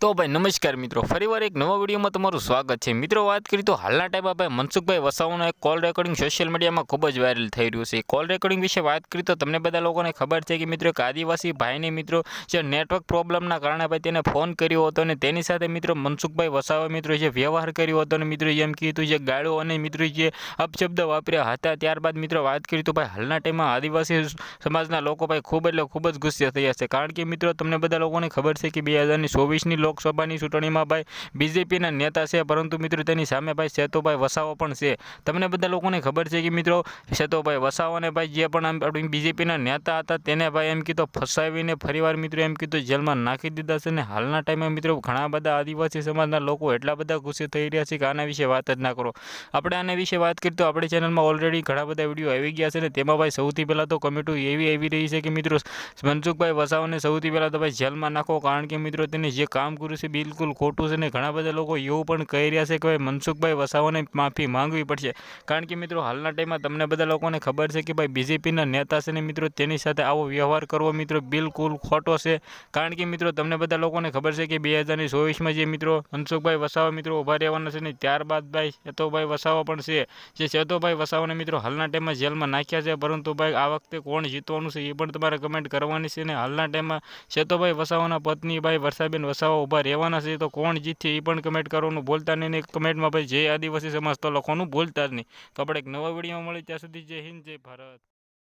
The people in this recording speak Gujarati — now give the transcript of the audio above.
તો ભાઈ નમસ્કાર મિત્રો, ફરીવાર એક નવા વિડીયોમાં તમારું સ્વાગત છે. મિત્રો, વાત કરી તો હાલના ટાઈમમાં ભાઈ મનસુખભાઈ વસાવાનો એક કોલ રેકોર્ડિંગ સોશિયલ મીડિયામાં ખૂબ જ વાયરલ થઈ રહ્યું છે. કોલ રેકોર્ડિંગ વિશે વાત કરી તો તમને બધા લોકોને ખબર છે કે મિત્રો, એક આદિવાસી ભાઈને મિત્રો, જે નેટવર્ક પ્રોબ્લેમના કારણે ભાઈ તેને ફોન કર્યો હતો અને તેની સાથે મિત્રો મનસુખભાઈ વસાવા મિત્રો જે વ્યવહાર કર્યો હતો અને મિત્રો એમ કીધું જે ગાળો અને મિત્રો જે અપશબ્દ વાપર્યા હતા, ત્યારબાદ મિત્રો વાત કરી તો ભાઈ હાલના ટાઈમમાં આદિવાસી સમાજના લોકો ભાઈ ખૂબ એટલે ખૂબ જ ગુસ્સે થયા છે. કારણ કે મિત્રો, તમને બધા લોકોને ખબર છે કે બે હજારની ચોવીસની લોકસભાની ચૂંટણીમાં ભાઈ બીજેપીના નેતા છે, પરંતુ મિત્રો તેની સામે ભાઈ સેતુભાઈ વસાવો પણ છે. તમને બધા લોકોને ખબર છે કે મિત્રો સેતુભાઈ વસાવાને ભાઈ જે પણ આપણી બીજેપીના નેતા હતા તેને ભાઈ એમ કીધું ફસાવીને ફરીવાર મિત્રો એમ કીધું જેલમાં નાખી દીધા છે અને હાલના ટાઈમે મિત્રો ઘણા બધા આદિવાસી સમાજના લોકો એટલા બધા ગુસ્સે થઈ રહ્યા છે કે આના વિશે વાત જ ના કરો. આપણે આના વિશે વાત કરી તો આપણી ચેનલમાં ઓલરેડી ઘણા બધા વીડિયો આવી ગયા છે ને તેમાં ભાઈ સૌથી પહેલાં તો કમેન્ટો એવી આવી રહી છે કે મિત્રો મનસુખભાઈ વસાવાને સૌથી પહેલાં તો ભાઈ જેલમાં નાખો, કારણ કે મિત્રો તેને જે કામ છે, બિલકુલ ખોટું છે ને ઘણા બધા લોકો એવું પણ કહી રહ્યા છે કે ભાઈ મનસુખભાઈ વસાવાને માફી માંગવી પડશે. કારણ કે મિત્રો હાલના ટાઈમમાં તમને બધા લોકોને ખબર છે કે ભાઈ બીજેપીના નેતા છે ને મિત્રો તેની સાથે આવો વ્યવહાર કરવો મિત્રો બિલકુલ ખોટો છે. કારણ કે મિત્રો તમને બધા લોકોને ખબર છે કે બે હજારની ચોવીસમાં જે મિત્રો મનસુખભાઈ વસાવા મિત્રો ઊભા રહેવાના છે ને ત્યારબાદ ભાઈ સેતોભાઈ વસાવા પણ છે. જે સેતોભાઈ વસાવાને મિત્રો હાલના ટાઈમમાં જેલમાં નાખ્યા છે. પરંતુ ભાઈ આ વખતે કોણ જીતવાનું છે એ પણ તમારે કમેન્ટ કરવાની છે ને હાલના ટાઈમમાં સેતોભાઈ વસાવાના પત્ની ભાઈ વર્ષાબેન વસાવા ઊભા રહેવાના છે તો કોણ જીતશે એ પણ કમેન્ટ કરવાનું ભૂલતા નહીં કમેન્ટમાં ભાઈ જય આદિવાસી સમાજ તો લખવાનું ભૂલતા જ નહીં. તો આપણે એક નવા વિડીયોમાં મળી ત્યાં સુધી જય હિન્દ, જય ભારત.